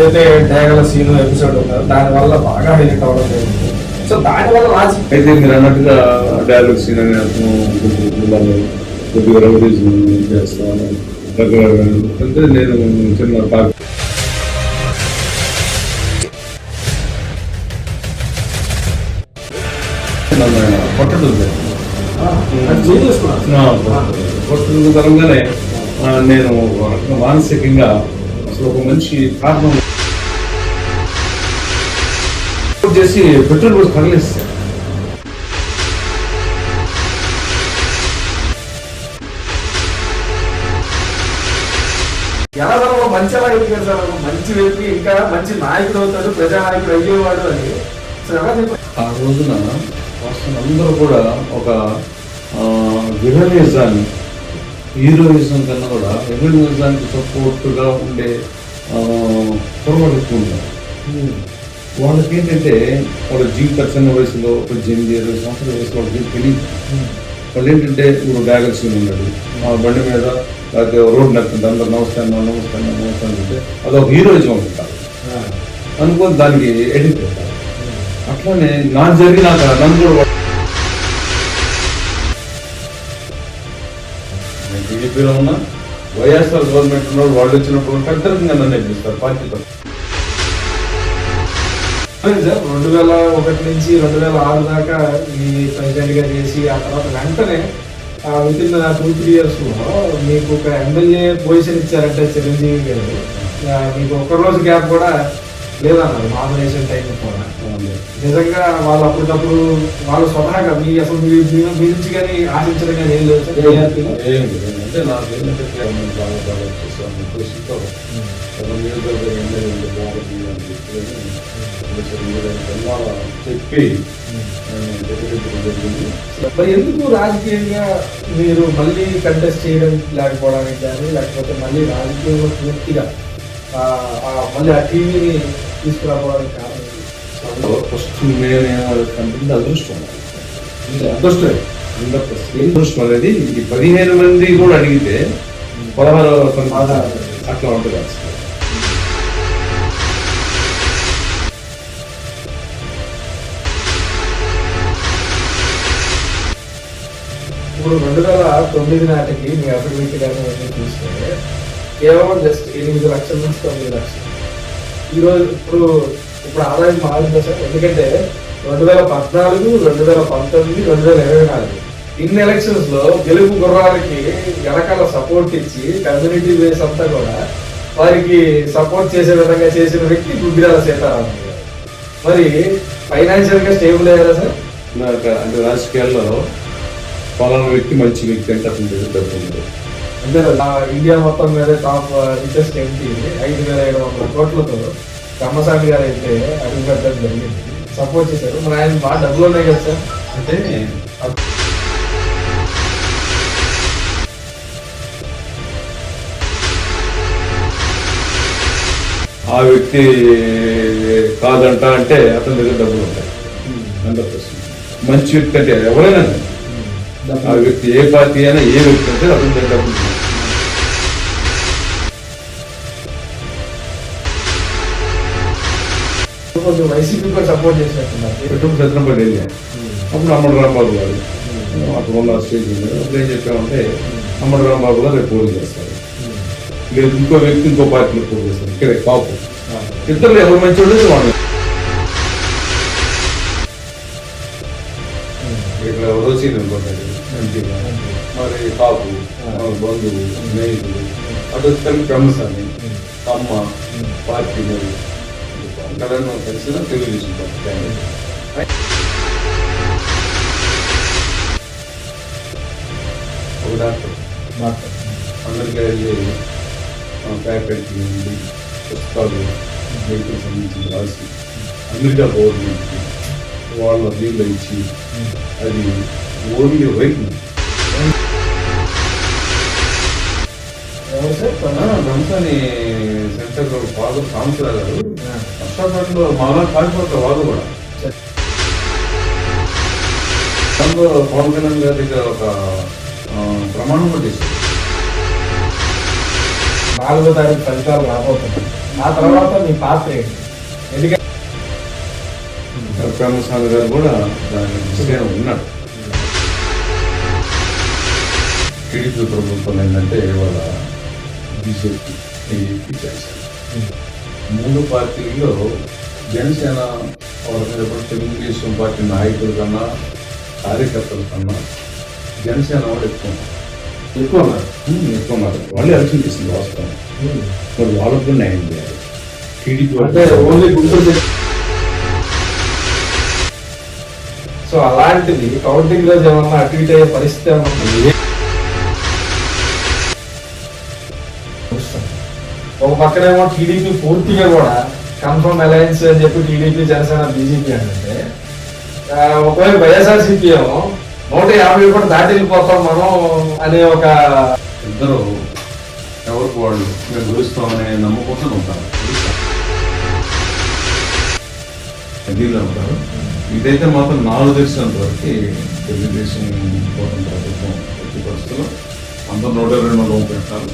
ఏదైతే డేగల scene episode ఉందో దాని వల్ల బాగా హైలైట్ అవ్వడం జరిగింది. సో దాని వల్ల లాజిక్ అయితే మీరు అన్నట్టుగా డైలాగ్ సీన్ అనే అర్థం కొద్దిగా చేస్తాను. అంటే నేను చిన్న జరిగింది. చేసుకున్నాను కొట్టడం తరంగానే నేను మానసికంగా ఒక మనిషి కారణం చేసి పెట్రోల్ కూడా తగిలిస్తాను ఎలా మనం మంచి అలా ఎదిగారు సార్ మంచి వ్యక్తి ఇంకా మంచి నాయకుడు అవుతాడు ప్రజా నాయకుడు అయ్యేవాడు అని. ఎలా ఆ రోజున అందరూ కూడా ఒక విరలిజాన్ని హీరోయిజం కన్నా కూడా విరలిజానికి సపోర్ట్గా ఉండే పొరపాటు ఎక్కువ ఉన్నారు వాళ్ళకి ఏంటంటే వాళ్ళ జీవిత చిన్న వయసులో పద్దెనిమిది ఇరవై సంవత్సరాల వయసులో వాళ్ళకి తెలియదు వాళ్ళు ఏంటంటే ఇప్పుడు బ్యాగల్ సీన్ ఉన్నాడు ఆ బండి మీద లేకపోతే రోడ్ నచ్చింది అందరు నమస్కారం నమస్కారం నమస్కారం అంటే అదొక హీరోయిజం అనుకుంటారు అనుకొని దానికి ఎడిట్ అట్లానే నా జరిగినాక నన్ను కూడా వా- ఉన్నా వైఎస్ఆర్ గవర్నమెంట్ ఉన్న వాళ్ళు వచ్చినప్పుడు ఖచ్చితంగా నన్ను ఎక్కిస్తారు పార్టీతో సార్ రెండు వేల ఒకటి నుంచి రెండు వేల ఆరు దాకా ఈ ప్రెసిడెంట్గా చేసి ఆ తర్వాత వెంటనే within two three years మీకు ఒక ఎమ్మెల్యే పొజిషన్ ఇచ్చారంటే చిరంజీవి గారు. మీకు ఒక్కరోజు గ్యాప్ కూడా లేదన్నారు నామినేషన్ టైం కూడా నిజంగా వాళ్ళు అప్పటికప్పుడు వాళ్ళు స్వతహాగా మీ అసలు మీ నుంచి కానీ ఆశించడం కానీ ఏం లేదు. అంటే నాకు ఏంటంటే బాగా బాగా కృషితో చెప్పి మీరు మరి ఎందుకు రాజకీయంగా మీరు మళ్ళీ కంటెస్ట్ చేయడం లేకపోవడానికి కానీ లేకపోతే మళ్ళీ రాజకీయంలో పూర్తిగా మళ్ళీ ఆ టీవీని తీసుకురావడానికి కారణం ఏంటి? ఫస్ట్ అదృష్టం అదృష్టమే అనేది ఈ పదిహేను మంది కూడా అడిగితే పదహారు అట్లా ఉంటుంది. ఇప్పుడు రెండు వేల తొమ్మిది నాటికి మీ అఫిడవిట్ కానీ చూస్తే కేవలం జస్ట్ ఎనిమిది లక్షల నుంచి తొమ్మిది లక్షలు ఈరోజు ఇప్పుడు ఇప్పుడు ఆదాయం మారింది సార్? ఎందుకంటే రెండు వేల పద్నాలుగు రెండు వేల పంతొమ్మిది రెండు వేల ఇరవై నాలుగు ఇన్ని ఎలక్షన్స్లో గెలుపు గుర్రాలకి వెనకాల సపోర్ట్ ఇచ్చి కమ్యూనిటీ బేస్ అంతా కూడా వారికి సపోర్ట్ చేసే విధంగా చేసిన వ్యక్తి గుగ్గిరాల సీతారామన్ మరి ఫైనాన్షియల్గా స్టేబుల్ అయ్యారా సార్? నాకు అంటే రాజకీయాల్లో పలానా వ్యక్తి మంచి వ్యక్తి అంటే అతని అంటే ఇండియా మొత్తం మీద టాప్ రిచెస్ట్ ఎంపీ ఐదు వేల ఏడు వందల కోట్లతో కమ్మసామి గారు అయితే అడుగు పెట్టడం జరిగింది. సపోర్ట్ చేశారు. మరి ఆయన బాగా డబ్బులు ఉన్నాయి కదా సార్? అంటే ఆ వ్యక్తి కాదంట అంటే అతని దగ్గర డబ్బులు ఉంటాయి. హండ్రెడ్ పర్సెంట్ మంచి వ్యక్తి అంటే ఎవరైనా. ఆ వ్యక్తి ఏ పార్టీ అయినా ఏ వ్యక్తి అంటే అతని దగ్గర. కొంచెం వైసీపీ కూడా సపోర్ట్ చేసినట్టున్నారు. పెట్టుబడి సత్రంపల్లి వెళ్ళాను అప్పుడు అమ్మడు రాంబాబు గారు. అప్పుడు ఉన్న స్టేజ్ అప్పుడు ఏం చెప్పామంటే అమ్మడు రాంబాబు గారు రేపు పోటీ చేస్తారు. లేదు ఇంకో వ్యక్తి ఇంకో పార్టీలో పోటీ చేస్తారు. ఇక్కడే కాపు ఇద్దరు ఎవరు మంచి వాళ్ళు వాళ్ళు. ఇక్కడ ఎవరో సీన్ అనుకుంటారు మంచిగా మరి కాపు మన బంధువు స్నేహితులు అటు కలిపి బ్రహ్మస్వామి అమ్మ పార్టీ మరి ఇక్కడ కలిసిన తెలుగుదేశం పార్టీ ఒక డాక్టర్ అందరికీ వెళ్ళి ఫ్యాకల్టీ నుండి పుస్తకాలు వెహికల్ సంబంధించి రాసి అమెరికా గవర్నమెంట్కి వాళ్ళ వీళ్ళు ఇచ్చి అది ఓన్లీ రంసాని సెంటర్ గారు. మాలా కాకపోతే వాళ్ళు కూడా. దాంట్లో పవన్ కళ్యాణ్ గారి దగ్గర ఒక ప్రమాణం కూడా చేశారు. నాలుగో తారీఖు ఫలితాలు రాబోతున్నాయి. ఆ తర్వాత మీ పాత్ర ఏంటి? ఎందుకంటే గారు కూడా దాని ఉన్నాడు. టీడీపీ ప్రభుత్వం ఏంటంటే ఇవాళ బీజేపీ జనసేన మూడు పార్టీల్లో జనసేన వాళ్ళకి తెలుగుదేశం పార్టీ నాయకుల కన్నా కార్యకర్తల కన్నా జనసేన వాళ్ళు ఎక్కువ ఉన్నారు. ఎక్కువ ఎక్కువ ఉన్నారు. వాళ్ళు ఎలక్షన్ చేసింది వాస్తవం. మరి వాళ్ళకు కూడా న్యాయం చేయాలి. టీడీపీ అంటే ఓన్లీ గుంటూరు సో అలాంటిది కౌంటింగ్ రోజు ఏమన్నా అటు ఇటు అయ్యే పరిస్థితి ఏమన్నా ఒక పక్కనేమో టీడీపీ పూర్తిగా కూడా కన్ఫర్మ్ అలయన్స్ అని చెప్పి టీడీపీ జనసేన బీజేపీ అంటే ఆ, ఒకవైపు వైఎస్ఆర్సీపీ ఏమో నూట యాభై కూడా దాటి వెళ్ళిపోతాం మనం అనే ఒక ఇద్దరు ఎవరికి వాళ్ళు మేము గెలుస్తామనే నమ్మకంతో ఉంటారు. ఢిల్లీలో ఉంటారు. ఇదైతే మాత్రం నాలుగు తెలిసినంత వరకు తెలుగుదేశం ప్రభుత్వం ప్రతి పరిస్థితుల్లో అందరూ నూట ఇరవై మంది పెట్టారు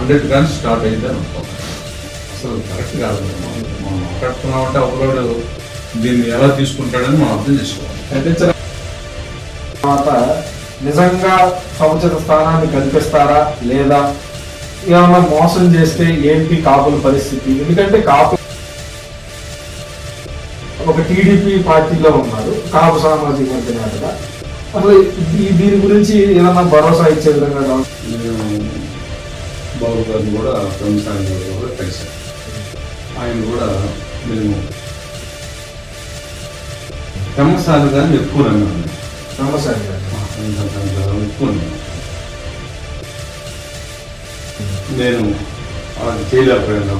హండ్రెడ్ గన్స్ స్టార్ట్ అయింది అని అసలు కరెక్ట్ కాదు. మనం మాట్లాడుతున్నాం అంటే ఒకరోడు దీన్ని ఎలా తీసుకుంటాడని మనం అర్థం చేసుకోవాలి. తర్వాత నిజంగా సముచిత స్థానాన్ని కల్పిస్తారా లేదా? ఏమన్నా మోసం చేస్తే ఏంటి కాపుల పరిస్థితి? ఎందుకంటే కాపు ఒక టీడీపీ పార్టీలో ఉన్నారు కాపు సామాజిక వర్గ అసలు దీని గురించి ఏమన్నా భరోసా ఇచ్చే విధంగా బాబు గారిని కూడా గారు కూడా కలిశాను ఆయన కూడా నేను క్రమసాలు కానీ ఎక్కువ నమ్మాను నమస్తే గారు ఎక్కువ నేను అది చేయలేకపోయాను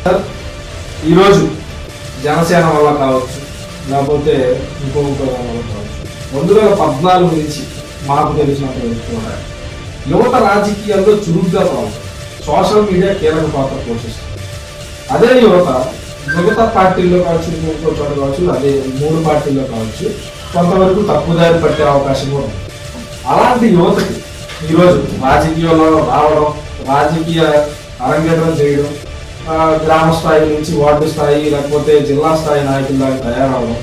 సార్, ఈరోజు జనసేన వల్ల కావచ్చు లేకపోతే ఇంకో ఇంకో వల్ల కావచ్చు. రెండు వేల పద్నాలుగు నుంచి మాకు తెలిసినటువంటి కూడా యువత రాజకీయాల్లో చురుగ్గా పాల్గొంది సోషల్ మీడియా కీలక పాత్ర పోషిస్తుంది. అదే యువత మిగతా పార్టీల్లో కావచ్చు ఇంకో చోట కావచ్చు అదే మూడు పార్టీల్లో కావచ్చు కొంతవరకు తప్పుదారి పట్టే అవకాశం కూడా ఉంది. అలాంటి యువతకి ఈరోజు రాజకీయాల్లో రావడం రాజకీయ అరంగేట్రం చేయడం గ్రామ స్థాయి నుంచి వార్డు స్థాయి లేకపోతే జిల్లా స్థాయి నాయకుల్లాగా తయారవడం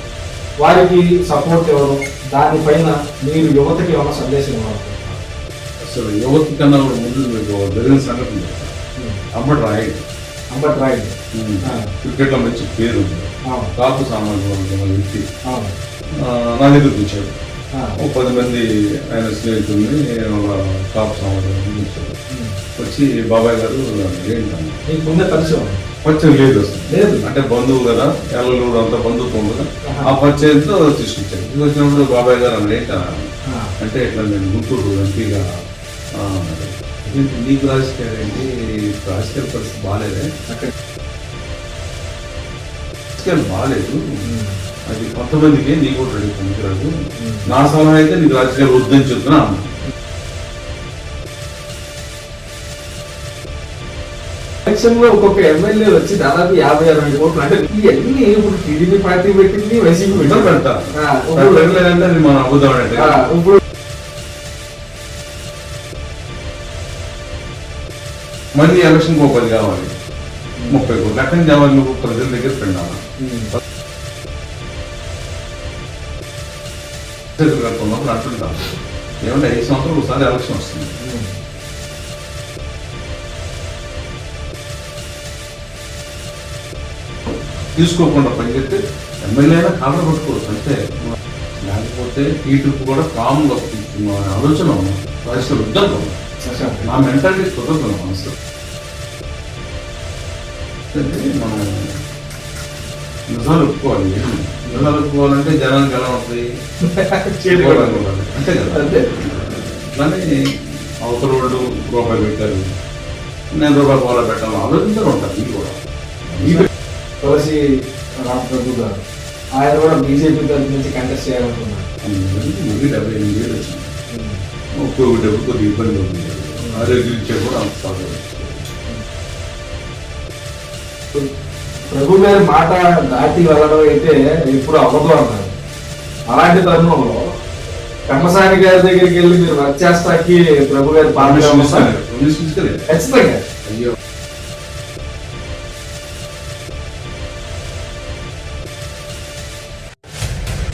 వారికి సపోర్ట్ ఇవ్వడం దానిపైన మీరు యువతకి ఏమైనా సందేశం ఇవ్వాలనుకుంటున్నారు అసలు యువత కన్నా కూడా ముందు మీకు జరిగిన సంఘటన చెప్తాను. అమ్మడు రాయుడు అంబట్ రాయుడు ఆ. క్రికెట్లో మంచి పేరు ఉంది. కాపు సామాజిక వ్యక్తి నా దగ్గరకు వచ్చాడు. ఓ పది మంది ఆయన స్నేహితుల్ని కాపు సమాజం వచ్చారు ఉమ్. వచ్చి బాబాయ్ గారు ఏంటన్నా ముందే పరిచయం. పరిచయం లేదు అసలు. లేదు. అంటే బంధువు కదా ఎల్లలు అంత బంధుత్వం కదా. ఆ పరిచయంతో తీసుకొచ్చారు ఇది వచ్చినప్పుడు బాబాయ్ గారు అన్న ఏంటా? ఆ, అంటే ఇట్లా నేను గుంటూరు ఎంపీగా నీకు రాజకీయాలు ఏంటి? పరిస్థితి బాగాలేదే? అక్కడ రాజకీయాలు బాగాలేదు. అది కొంతమందికి నీకు కూడా రెడీ పనికిరాదు. నా సలహా అయితే నీకు రాజకీయాలు వద్దని చెప్తున్నా. ఎలక్షన్లో ఒక్కొక్క ఎమ్మెల్యే వచ్చి దాదాపు యాభై అరవై కోట్లు. అంటే ఇవన్నీ ఇప్పుడు టీడీపీ పార్టీ పెట్టింది వైసీపీ పెడతారు ఆ, ఇప్పుడు మళ్ళీ ఎలక్షన్ ఒక పది కావాలి. ముప్పై కోట్లు. అక్కడ కావాలి నువ్వు ప్రజల దగ్గర పెండాలి కట్టుకున్నప్పుడు ఏమంటే ఐదు సంవత్సరాలు ఒకసారి ఎలక్షన్ వస్తుంది. తీసుకోకుండా పనిచేస్తే ఎమ్మెల్యే అయినా కాళ్ళ పట్టుకోవచ్చు. అంటే లేకపోతే ఈ ట్రిప్ కూడా కామ్గా వస్తుంది. ఆలోచన ఉంది. రాజకీయాలు వద్దాం నా మెంటాలిటీ కుదరదు మనసు. మనం నిజాలు ఒప్పుకోవాలి నిజాలు ఒప్పుకోవాలంటే జనానికి ఎలా ఉంటుంది. అంతే కదా? అంతే. అట్లానే అవతల వాళ్ళు రూపాయి పెట్టారు. నేను రూపాయి పోలా పెట్టాలి ఆలోచించాలి ఉంటారు ఇది కూడా. తులసి రామప్రభు గారు ఆయన కూడా బీజేపీ తరఫు నుంచి కంటెస్ట్ చేయాలనుకున్నారు. డెబ్బై ఎనిమిది వేలు వచ్చింది. కోవిడ్ డబ్బు కొద్దిగా ఇబ్బంది ఉంది ఆరోగ్య కూడా అంత ప్రభు గారి మాట దాటి వెళ్ళడం అయితే ఇప్పుడు అవ్వదు అన్నారు. అలాంటి తరుణంలో కమ్మసాని గారి దగ్గరికి వెళ్ళి మీరు వర్క్ చేస్తాకి ప్రభు గారి ఇస్తలేదు. ఖచ్చితంగా. అయ్యో.